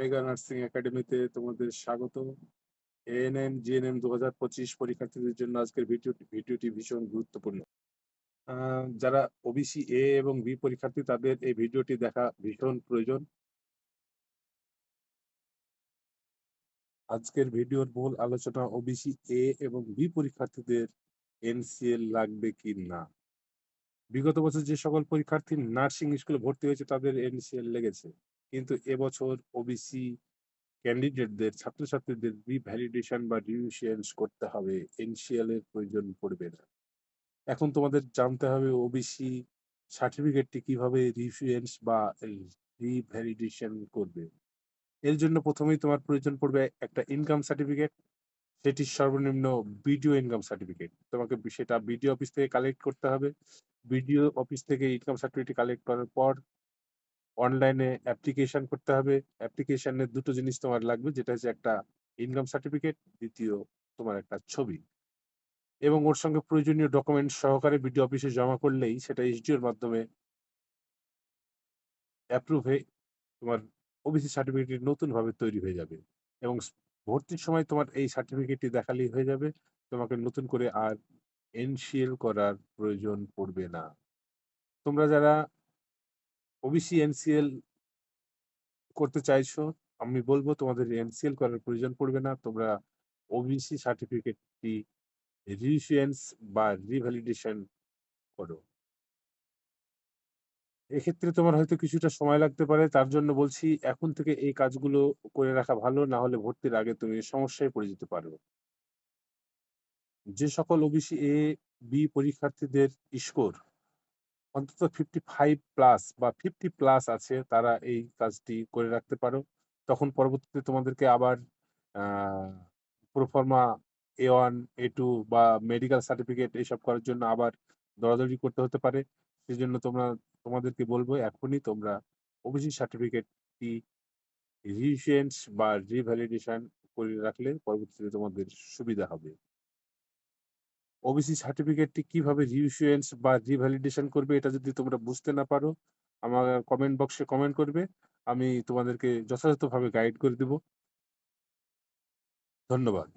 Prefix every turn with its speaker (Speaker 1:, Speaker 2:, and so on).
Speaker 1: Mega nursing একাডেমিতে তোমাদের স্বাগত। এএনএম জিএনএম দু হাজার পঁচিশ পরীক্ষার্থীদের জন্য আজকের ভিডিওটি ভিডিওটি ভীষণ গুরুত্বপূর্ণ। যারা ওবিসি এ এবং বি পরীক্ষার্থী, তাদের এই ভিডিওটি দেখা ভীষণ প্রয়োজন। আজকের ভিডিওর মূল আলোচনা ওবিসি এ এবং বি পরীক্ষার্থীদের এনসিএল লাগবে কি না? বিগত বছর যে সকল পরীক্ষার্থী নার্সিং স্কুলে ভর্তি হয়েছে, তাদের এনসিএল লেগেছে। কিন্তু এবছর ওবিসি ক্যান্ডিডেটদের ছাত্রছাত্রীদের রিভ্যালিডেশন বা রিভিশনস করতে হবে। এনসিএল এর প্রয়োজন পড়বে না। এখন তোমাদের জানতে হবে ওবিসি সার্টিফিকেটটি কীভাবে রিফিউয়েন্স বা রিভ্যালিডেশন করবে। এর জন্য প্রথমেই তোমার প্রয়োজন পড়বে একটা ইনকাম সার্টিফিকেট সেটি সর্বনিম্ন বিডিও ইনকাম সার্টিফিকেট তোমাকে সেটা বিডিও অফিস থেকে কালেক্ট করতে হবে। বিডিও অফিস থেকে ইনকাম সার্টিফিকেট কালেক্ট করার পর অনলাইনে অ্যাপ্লিকেশন করতে হবে। অ্যাপ্লিকেশনের দুটো জিনিস তোমার লাগবে, যেটা হচ্ছে একটা ইনকাম সার্টিফিকেট দ্বিতীয় তোমার একটা ছবি। এবং ওর সঙ্গে প্রয়োজনীয় ডকুমেন্ট সহকারে বিডিও অফিসে জমা করলেই সেটা এসডিওর মাধ্যমে অ্যাপ্রুভ হয়ে তোমার ওবিসি সার্টিফিকেট নতুন ভাবে তৈরি হয়ে যাবে। এবং ভর্তির সময় তোমার এই সার্টিফিকেটটি দেখালেই হয়ে যাবে। তোমাকে নতুন করে আর এনসিএল করার প্রয়োজন পড়বে না। তোমরা যারা ওবিসি এনসিএল করতে চাইছো, আমি বলব তোমাদের এনসিএল করার প্রয়োজন পড়বে না। তোমরা ওবিসি সার্টিফিকেটটি রিইস্যুয়েন্স বা রিভ্যালিডেশন করো। এক্ষেত্রে তোমার হয়তো কিছুটা সময় লাগতে পারে, তার জন্য বলছি এখন থেকে এই কাজগুলো করে রাখা ভালো, না হলে ভর্তির আগে তুমি সমস্যায় পড়ে যেতে পারো। যে সকল ওবিসি এ বি পরীক্ষার্থীদের স্কোর অন্তত ফিফটি ফাইভ প্লাস বা ফিফটি প্লাস আছে তারা এই কাজটি করে রাখতে পারো। তখন পরবর্তীতে তোমাদেরকে আবার proforma A one A two বা মেডিকেল সার্টিফিকেট এইসব করার জন্য আবার দৌড়াদৌড়ি করতে হতে পারে। সেই জন্য তোমরা, তোমাদেরকে বলব এখনই তোমরা ওবিসি সার্টিফিকেটটি রিইস্যুয়েন্স বা রিভ্যালিডেশন করে রাখলে পরবর্তীতে তোমাদের সুবিধা হবে। ওবিসি সার্টিফিকেটটি কীভাবে রিইস্যুয়েন্স বা রিভ্যালিডেশন করবে এটা যদি তোমরা বুঝতে না পারো, আমার কমেন্ট বক্সে কমেন্ট করবে, আমি তোমাদেরকে যথাযথভাবে গাইড করে দেব। ধন্যবাদ।